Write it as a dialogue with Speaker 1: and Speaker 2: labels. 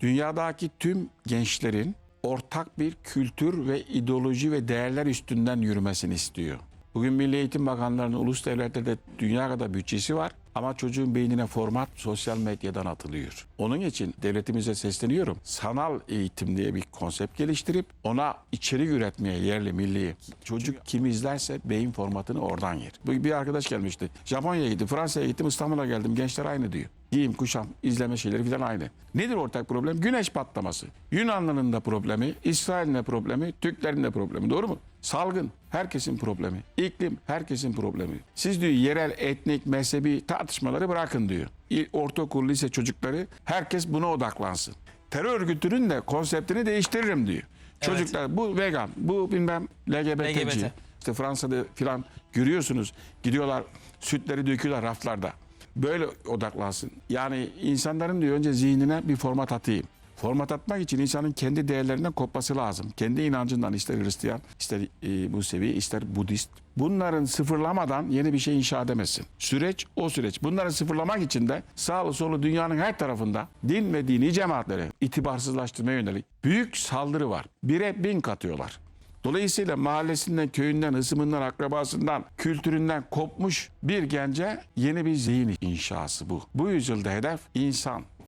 Speaker 1: dünyadaki tüm gençlerin ortak bir kültür ve ideoloji ve değerler üstünden yürümesini istiyor. Bugün Milli Eğitim Bakanları'nın ulus devletlerde dünya kadar bütçesi var ama çocuğun beynine format sosyal medyadan atılıyor. Onun için devletimize sesleniyorum. Sanal eğitim diye bir konsept geliştirip ona içerik üretmeye yerli milli. Çocuk kim izlerse beyin formatını oradan yer. Bu bir arkadaş gelmişti. Japonya'ya gittim, Fransa'ya gittim, İstanbul'a geldim. Gençler aynı diyor. Giyim, kuşam, izleme şeyleri falan aynı. Nedir ortak problem? Güneş patlaması. Yunanlı'nın da problemi, İsrail'in de problemi, Türklerin de problemi. Doğru mu? Salgın herkesin problemi. İklim herkesin problemi. Siz diyor yerel, etnik, mezhebi tartışmaları bırakın diyor. Ortaokul, lise çocukları herkes buna odaklansın. Terör örgütünün de konseptini değiştiririm diyor. Çocuklar bu vegan, bu bilmem LGBT'ci.
Speaker 2: LGBT.
Speaker 1: İşte Fransa'da filan görüyorsunuz. Gidiyorlar sütleri döküyorlar raflarda. Böyle odaklansın. Yani insanların diyor önce zihnine bir format atayım. Format atmak için insanın kendi değerlerinden kopması lazım. Kendi inancından ister Hristiyan, ister e, Musevi, ister Budist. Bunların sıfırlamadan yeni bir şey inşa edemezsin. Süreç o süreç. Bunları sıfırlamak için de sağlı solu dünyanın her tarafında din ve dini cemaatleri itibarsızlaştırmaya yönelik büyük saldırı var. Bire bin katıyorlar. Dolayısıyla mahallesinden, köyünden, ısımından, akrabasından, kültüründen kopmuş bir gence yeni bir zihin inşası bu. Bu yüzyılda hedef insan.